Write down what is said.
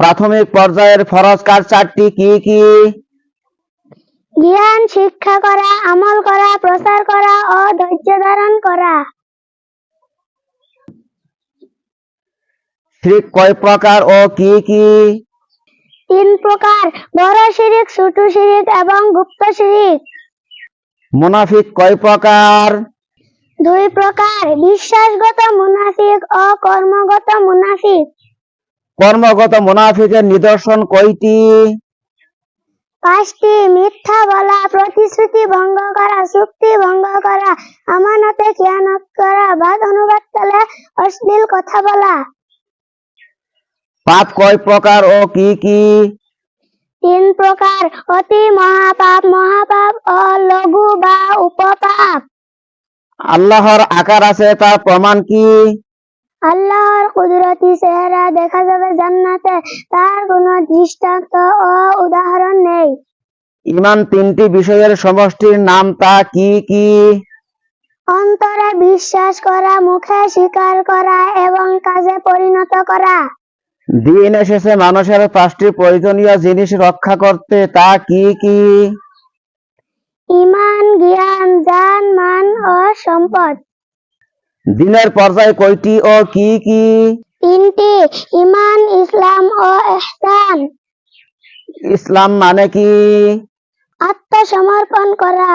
প্রাথমিক পর্যায়ের ফরজ কাজ চারটি কি কি? জ্ঞান শিক্ষা করা আমল করা প্রচার করা ও ধৈর্য ধারণ করা। শিরিক কয় প্রকার ও কি কি? তিন প্রকার বড় শিরিক ছোট শিরিক এবং গুপ্ত শিরিক। মুনাফিক কয় প্রকার? দুই প্রকার বিশ্বাসগত মুনাফিক ও কর্মগত মুনাফিক। কর্মগত মুনাফিকের নিদর্শন কয়টি? পাঁচটি মিথ্যা বলা প্রতিশ্রুতি ভঙ্গ করা চুক্তি ভঙ্গ করা আমানতে খেয়ানত করা বাদ অনুবাদ চলে অশ্লীল কথা বলা। পাপ কয় প্রকার ও কি কি? তিন প্রকার অতি মহাপাপ মহাপাপ ও লঘু বা উপপাপ। আল্লাহর আকার আছে তার প্রমাণ কি? আল্লাহর কুদরতি চেহারা দেখা যাবে জান্নাতে তার কোনো দৃষ্টান্ত ও উদাহরণ নেই। ইমান তিনটি বিষয়ের সমষ্টির নাম তা কি কি? অন্তরে বিশ্বাস করা মুখে স্বীকার করা এবং কাজে পরিণত করা। দিন এসেছে মানুষের পাঁচটি প্রয়োজনীয় জিনিস রক্ষা করতে তা কি কি? ইমান জ্ঞান জান মান ও সম্পদ। দিনের পর্যায় কয়টি ও কি কি? তিনটি ইমান ইসলাম ও ইহসান। ইসলাম মানে কি? আত্মসমর্পণ করা।